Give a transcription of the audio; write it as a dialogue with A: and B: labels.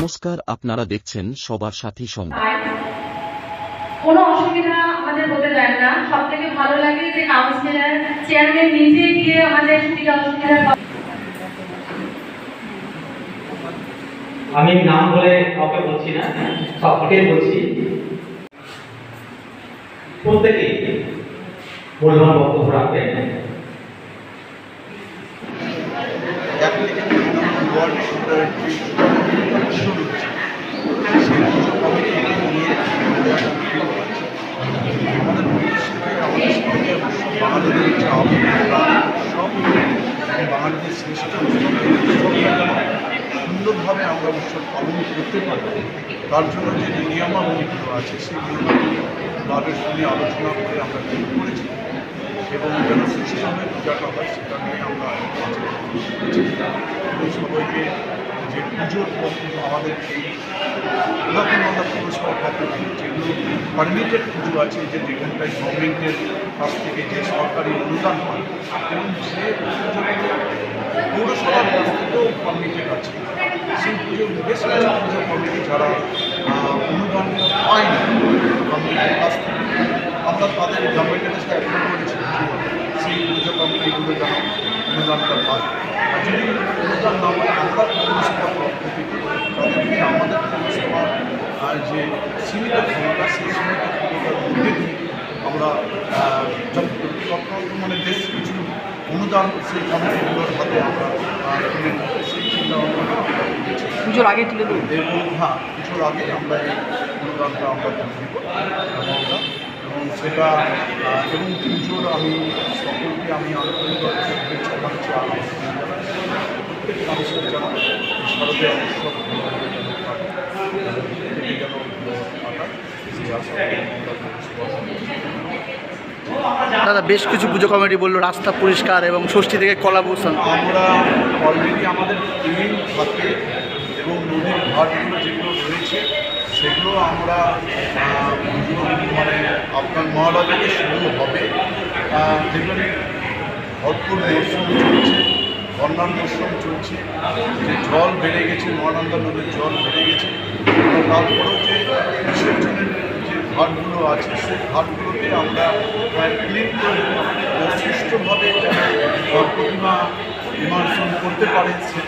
A: নমস্কার আপনারা দেখছেন সবার সাথী সংবাদ।
B: আর কোনো অসুবিধা আমাদের হতে দেন না। সব থেকে ভালো লাগে যে কাউন্সিলর চেয়ারম্যান নিজে গিয়ে আমাদের সুবিধা অসুবিধা
C: আমি নাম বলে কাউকে বলছি না সবকে বলছি। প্রত্যেকে মূল্যবান বক্তব্য রাখবেন।
D: শুরু বাঙালিদের যে আবহাওয়া সব বাঙালিদের শ্রেষ্ঠ সুন্দরভাবে আমরা উৎসব পালন করতে পারি তার জন্য যে নিয়মাবলীগুলো আছে, সেই নিয়মাবলী ক্লাবের সঙ্গে আলোচনা করে আমরা করেছি এবং যেন সুষ্ঠুভাবে পূজাটা হয়, সেটা নিয়ে আমরা। সবাইকে পুজোর আমাদের উদাহরণবান্ধব পুরস্কার যেগুলো পারমিটেড পুজো আছে, যে যেখানটায় গভর্নমেন্টের কাছ থেকে যে সরকারি অনুদান হয়, এবং সে পৌরসভার কাছ থেকেও পারমিটেড আছে। সেই পুজো বেশ কিছু পুজো কমিটি যারা অনুদান পায় না গভর্নমেন্টের কাছ থেকে, আমরা তাদের গভর্নমেন্টের কাছে অ্যাপ্লাই করেছি যে সেই পুজো কমিটিগুলো যেন অনুদানটা পায় আর যদি অনুদান না পায় আমরা পৌরসভা পদ্ধতিতে তাদেরকে আমাদের পৌরসভার আহ, যে সীমিত ক্ষমতা সেই সীমিত ক্ষমতার মধ্যে দিয়ে আমরা মানে বেশ কিছু অনুদান সেই কমিটিগুলোর হাতে আমরা তুলে সেই চিন্তা
E: পুজোর আগে তুলে দেবো
D: এবং হ্যাঁ কিছুর আগে আমরা এই অনুদানটা আমরা তুলে দেবো এবং সেটা এবং পুজোর আমি সকলকে আমি আন্তরিকভাবে শুভেচ্ছা আর জানাচ্ছি। প্রত্যেক মানুষের যেন এই উৎসব ভালোভাবে যেন কাটে, এবং প্রত্যেকে যেন ভালো কাটায় সেই আশা করি আমরা পৌরসভা
E: দাদা, বেশ কিছু পুজো কমিটি বলল, রাস্তা পরিষ্কার এবং ষষ্ঠী থেকে কলাবস্থান
D: আমরা অলরেডি আমাদের থাকে এবং নদীর ঘাটগুলো যেগুলো রয়েছে, সেগুলো আমরা মানে আপনার মহালয়া থেকে শুরু হবে। দেখবেন ভরপুর মরশুম চলছে, বন্যার মরশুম চলছে, যে জল বেড়ে গেছে, মহানন্দা নদীর জল বেড়ে গেছে, তারপরেও যে যে ঘাটগুলো আছে সেই ঘাটগুলোকে আমরা ক্লিন করে যথেষ্টভাবে প্রতিমা নিমার্জন করতে পারে সেটা